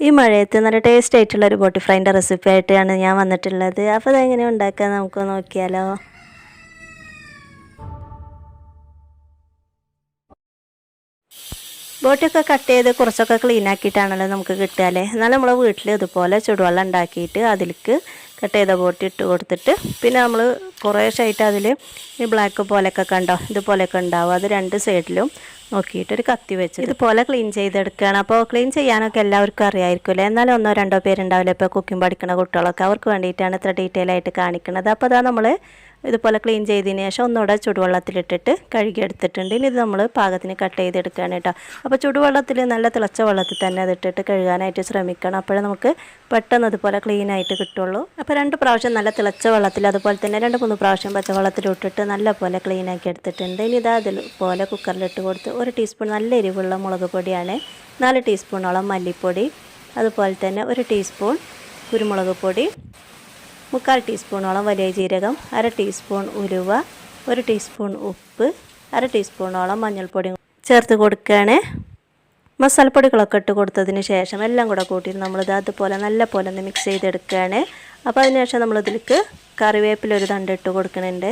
ഈ മഴയത്ത് നല്ല ടേസ്റ്റ് ആയിട്ടുള്ള ഒരു ബോട്ടി ഫ്രൈന്റെ റെസിപ്പി ആയിട്ടാണ് ഞാൻ വന്നിട്ടുള്ളത്. അപ്പോൾ അതെങ്ങനെ ഉണ്ടാക്കാൻ നമുക്ക് നോക്കിയാലോ. ബോട്ടിയൊക്കെ കട്ട് ചെയ്ത് കുറച്ചൊക്കെ ക്ലീൻ ആക്കിയിട്ടാണല്ലോ നമുക്ക് കിട്ടുകയല്ലേ എന്നാലും നമ്മൾ വീട്ടിൽ ഇതുപോലെ ചുടുവെള്ളം ഉണ്ടാക്കിയിട്ട് അതിലേക്ക് കട്ട് ചെയ്ത ബോട്ടി ഇട്ട് കൊടുത്തിട്ട് പിന്നെ നമ്മൾ കുറേശ്ശായിട്ട് അതിൽ ഈ ബ്ലാക്ക് പോലെയൊക്കെ കണ്ടോ? ഇതുപോലെയൊക്കെ ഉണ്ടാവും. അത് രണ്ട് സൈഡിലും നോക്കിയിട്ട് ഒരു കത്തി വെച്ച് ഇതുപോലെ ക്ലീൻ ചെയ്തെടുക്കുകയാണ്. അപ്പോൾ ക്ലീൻ ചെയ്യാനൊക്കെ എല്ലാവർക്കും അറിയാമായിരിക്കുമല്ലേ എന്നാലും ഒന്നോ രണ്ടോ പേരുണ്ടാവില്ല? ഇപ്പോൾ കുക്കിംഗ് പഠിക്കുന്ന കുട്ടികളൊക്കെ. അവർക്ക് വേണ്ടിയിട്ടാണ് ഇത്ര ഡീറ്റെയിൽ ആയിട്ട് കാണിക്കുന്നത്. അപ്പോൾ അതാ നമ്മൾ ഇതുപോലെ ക്ലീൻ ചെയ്തതിന് ശേഷം ഒന്നുകൂടെ ചുടുവെള്ളത്തിലിട്ടിട്ട് കഴുകിയെടുത്തിട്ടുണ്ട്. ഇനി ഇത് നമ്മൾ പാകത്തിന് കട്ട് ചെയ്തെടുക്കുകയാണ് കേട്ടോ. അപ്പോൾ ചുടുവെള്ളത്തിൽ നല്ല തിളച്ച വെള്ളത്തിൽ തന്നെ അതിട്ടിട്ട് കഴുകാനായിട്ട് ശ്രമിക്കണം. അപ്പോഴേ നമുക്ക് പെട്ടെന്ന് അതുപോലെ ക്ലീൻ ആയിട്ട് കിട്ടുള്ളൂ. അപ്പോൾ രണ്ട് പ്രാവശ്യം നല്ല തിളച്ച വെള്ളത്തിൽ അതുപോലെ തന്നെ രണ്ട് മൂന്ന് പ്രാവശ്യം പച്ചവെള്ളത്തിലിട്ടിട്ട് നല്ല പോലെ ക്ലീൻ ആക്കി എടുത്തിട്ടുണ്ട്. ഇനി ഇതാ അതുപോലെ കുക്കറിലിട്ട് കൊടുത്ത് ഒരു ടീസ്പൂൺ നല്ല എരിവുള്ള മുളക് പൊടിയാണ്. നാല് ടീസ്പൂണോളം മല്ലിപ്പൊടി. അതുപോലെ തന്നെ ഒരു ടീസ്പൂൺ കുരുമുളക് പൊടി. മുക്കാൽ ടീസ്പൂണോളം വലിയ ജീരകം അര ടീസ്പൂൺ ഉലുവ ഒരു ടീസ്പൂൺ ഉപ്പ് അര ടീസ്പൂണോളം മഞ്ഞൾപ്പൊടി ചേർത്ത് കൊടുക്കുകയാണ് മസാലപ്പൊടികളൊക്കെ ഇട്ട് കൊടുത്തതിന് ശേഷം എല്ലാം കൂടെ കൂട്ടിയിട്ട് നമ്മളിത് അതുപോലെ നല്ല പോലെ ഒന്ന് മിക്സ് ചെയ്തെടുക്കുകയാണ് അപ്പോൾ അതിനുശേഷം നമ്മളിതിലേക്ക് കറിവേപ്പിലൊരു തണ്ട് ഇട്ട് കൊടുക്കുന്നുണ്ട്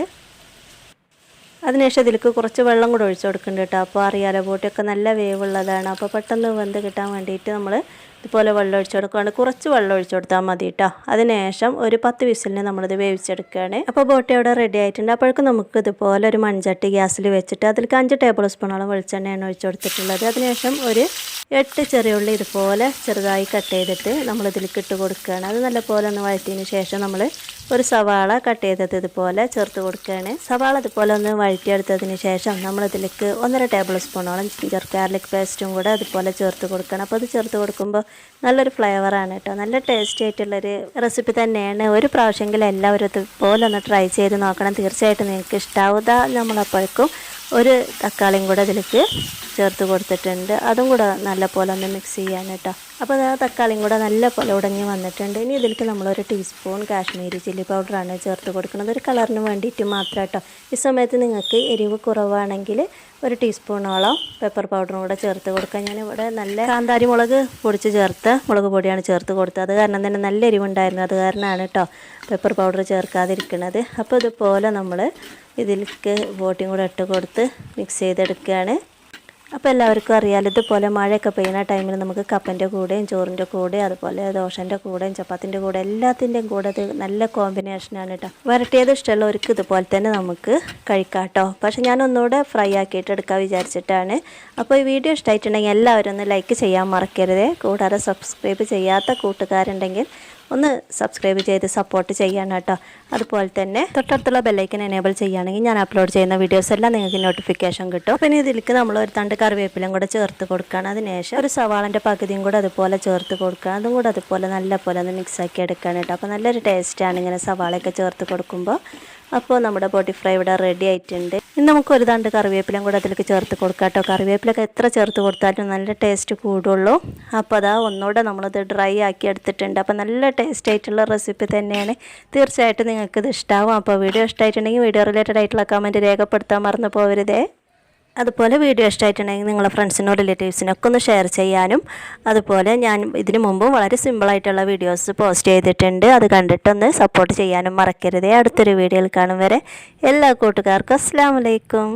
അതിനുശേഷം ഇതിലേക്ക് കുറച്ച് വെള്ളം കൂടെ ഒഴിച്ചു കൊടുക്കുന്നുണ്ട് കേട്ടോ. അപ്പോൾ അറിയാലോ ബോട്ടിയൊക്കെ നല്ല വേവുള്ളതാണ്. അപ്പോൾ പെട്ടെന്ന് വെന്ത് കിട്ടാൻ വേണ്ടിയിട്ട് നമ്മൾ ഇതുപോലെ വെള്ളം ഒഴിച്ചു കൊടുക്കുകയാണ്. കുറച്ച് വെള്ളം ഒഴിച്ചു കൊടുത്താൽ മതി കേട്ടോ. അതിനുശേഷം ഒരു പത്ത് വിസിലിന് നമ്മളിത് വേവിച്ചെടുക്കുകയാണ്. അപ്പോൾ ബോട്ടി അവിടെ റെഡി ആയിട്ടുണ്ട്. അപ്പോഴേക്കും നമുക്ക് ഇതുപോലെ ഒരു മൺചട്ടി ഗ്യാസിൽ വെച്ചിട്ട് അതിലേക്ക് അഞ്ച് ടേബിൾ സ്പൂണോളം വെളിച്ചെണ്ണയാണ് ഒഴിച്ചു കൊടുത്തിട്ടുള്ളത്. അതിനുശേഷം ഒരു എട്ട് ചെറിയ ഉള്ളി ഇതുപോലെ ചെറുതായി കട്ട് ചെയ്തിട്ട് നമ്മളിതിലേക്ക് ഇട്ട് കൊടുക്കുകയാണ്. അത് നല്ലപോലെ ഒന്ന് വഴറ്റിയതിന് ശേഷം നമ്മൾ ഒരു സവാള കട്ട് ചെയ്തത് ഇതുപോലെ ചേർത്ത് കൊടുക്കുകയാണ്. സവാള ഇതുപോലെ ഒന്ന് വഴറ്റിയെടുത്തതിന് ശേഷം നമ്മളിതിലേക്ക് ഒന്നര ടേബിൾ സ്പൂണോളം ജിഞ്ചർ ഗാർലിക് പേസ്റ്റും കൂടെ അതുപോലെ ചേർത്ത് കൊടുക്കണം. അപ്പോൾ അത് ചേർത്ത് കൊടുക്കുമ്പോൾ നല്ലൊരു ഫ്ലേവറാണ് കേട്ടോ. നല്ല ടേസ്റ്റി ആയിട്ടുള്ളൊരു റെസിപ്പി തന്നെയാണ്. ഒരു പ്രാവശ്യമെങ്കിലും എല്ലാവരും ഇതുപോലെ ഒന്ന് ട്രൈ ചെയ്ത് നോക്കണം. തീർച്ചയായിട്ടും നിങ്ങൾക്ക് ഇഷ്ടാവുക. നമ്മളപ്പോഴേക്കും ഒരു തക്കാളിയും കൂടെ അതിലേക്ക് ചേർത്ത് കൊടുത്തിട്ടുണ്ട്. അതും കൂടെ നല്ല പോലെ ഒന്ന് മിക്സ് ചെയ്യാൻ കേട്ടോ. അപ്പോൾ ആ തക്കാളിയും കൂടെ നല്ല പോലെ ഉടഞ്ഞ് വന്നിട്ടുണ്ട്. ഇനി ഇതിലേക്ക് നമ്മളൊരു ടീസ്പൂൺ കാശ്മീരി ചില്ലി പൗഡറാണ് ചേർത്ത് കൊടുക്കുന്നത്. ഒരു കളറിന് വേണ്ടിയിട്ട് മാത്രം കേട്ടോ. ഈ സമയത്ത് നിങ്ങൾക്ക് എരിവ് കുറവാണെങ്കിൽ ഒരു ടീസ്പൂണോളം പെപ്പർ പൗഡറും കൂടെ ചേർത്ത് കൊടുക്കാം. ഞാനിവിടെ നല്ല കാന്താരി മുളക് പൊടിച്ച് ചേർത്ത് മുളക് പൊടിയാണ് ചേർത്ത് കൊടുത്തത്. അത് കാരണം തന്നെ നല്ല എരിവുണ്ടായിരുന്നു. അത് കാരണമാണ് കേട്ടോ പെപ്പർ പൗഡർ ചേർക്കാതിരിക്കുന്നത്. അപ്പോൾ ഇതുപോലെ നമ്മൾ ഇതിലേക്ക് ബോട്ടിയും കൂടെ ഇട്ട് കൊടുത്ത് മിക്സ് ചെയ്തെടുക്കുകയാണ്. അപ്പോൾ എല്ലാവർക്കും അറിയാലോ ഇതുപോലെ മഴയൊക്കെ പെയ്യുന്ന ടൈമിൽ നമുക്ക് കപ്പന്റെ കൂടെയും ചോറിന്റെ കൂടെയും അതുപോലെ ദോശന്റെ കൂടെയും ചപ്പാത്തിന്റെ കൂടെ എല്ലാത്തിന്റെയും കൂടെ ഇത് നല്ല കോമ്പിനേഷനാണ് കേട്ടോ വരട്ടിയത് ഇഷ്ടമുള്ളവർക്ക് ഇതുപോലെ തന്നെ നമുക്ക് കഴിക്കാം കേട്ടോ പക്ഷേ ഞാൻ ഒന്നുകൂടെ ഫ്രൈ ആക്കിയിട്ട് എടുക്കാൻ വിചാരിച്ചിട്ടാണ്. അപ്പോൾ ഈ വീഡിയോ ഇഷ്ടമായിട്ടുണ്ടെങ്കിൽ എല്ലാവരും ഒന്ന് ലൈക്ക് ചെയ്യാൻ മറക്കരുത്. കൂടാതെ സബ്സ്ക്രൈബ് ചെയ്യാത്ത കൂട്ടുകാരുണ്ടെങ്കിൽ ഒന്ന് സബ്സ്ക്രൈബ് ചെയ്ത് സപ്പോർട്ട് ചെയ്യണം കേട്ടോ. അതുപോലെ തന്നെ തൊട്ടടുത്തുള്ള ബെല്ലൈക്കൻ എനേബിൾ ചെയ്യുകയാണെങ്കിൽ ഞാൻ അപ്ലോഡ് ചെയ്യുന്ന വീഡിയോസ് എല്ലാം നിങ്ങൾക്ക് നോട്ടിഫിക്കേഷൻ കിട്ടും. പിന്നെ ഇതിലേക്ക് നമ്മൾ ഒരു തണ്ട് കറിവേപ്പിലും കൂടെ ചേർത്ത് കൊടുക്കുകയാണ്. അതിനുശേഷം ഒരു സവാളന്റെ പകുതിയും കൂടെ അതുപോലെ ചേർത്ത് കൊടുക്കുക അതും കൂടെ അതുപോലെ നല്ല പോലെ ഒന്ന് മിക്സ് ആക്കി എടുക്കുകയാണ് കേട്ടോ. അപ്പോൾ നല്ലൊരു ടേസ്റ്റാണ് ഇങ്ങനെ സവാളയൊക്കെ ചേർത്ത് കൊടുക്കുമ്പോൾ. അപ്പോൾ നമ്മുടെ ബോട്ടി ഫ്രൈ ഇവിടെ റെഡി ആയിട്ടുണ്ട്. ഇനി നമുക്ക് ഒരു തണ്ട് കറിവേപ്പിലും കൂടെ അതിലേക്ക് ചേർത്ത് കൊടുക്കാം കേട്ടോ. കറിവേപ്പിലൊക്കെ എത്ര ചേർത്ത് കൊടുത്താലും നല്ല ടേസ്റ്റ് കൂടുള്ളൂ. അപ്പോൾ അതാ ഒന്നുകൂടെ നമ്മളത് ഡ്രൈ ആക്കി എടുത്തിട്ടുണ്ട്. അപ്പോൾ നല്ല ടേസ്റ്റ് ആയിട്ടുള്ള റെസിപ്പി തന്നെയാണ്. തീർച്ചയായിട്ടും നിങ്ങൾക്കിത് ഇഷ്ടമാവും അപ്പോൾ വീഡിയോ ഇഷ്ടമായിട്ടുണ്ടെങ്കിൽ വീഡിയോ റിലേറ്റഡ് ആയിട്ടുള്ള കമന്റ് രേഖപ്പെടുത്താൻ മറന്നു പോകരുതേ അതുപോലെ വീഡിയോ ഇഷ്ടമായിട്ടുണ്ടെങ്കിൽ നിങ്ങളെ ഫ്രണ്ട്സിനോ റിലേറ്റീവ്സിനൊക്കെ ഒന്ന് ഷെയർ ചെയ്യാനും. അതുപോലെ ഞാൻ ഇതിനു മുമ്പും വളരെ സിമ്പിളായിട്ടുള്ള വീഡിയോസ് പോസ്റ്റ് ചെയ്തിട്ടുണ്ട്. അത് കണ്ടിട്ടൊന്ന് സപ്പോർട്ട് ചെയ്യാനും മറക്കരുതേ. അടുത്തൊരു വീഡിയോയിൽ കാണും വരെ എല്ലാ കൂട്ടുകാർക്കും അസ്സാം വലൈക്കും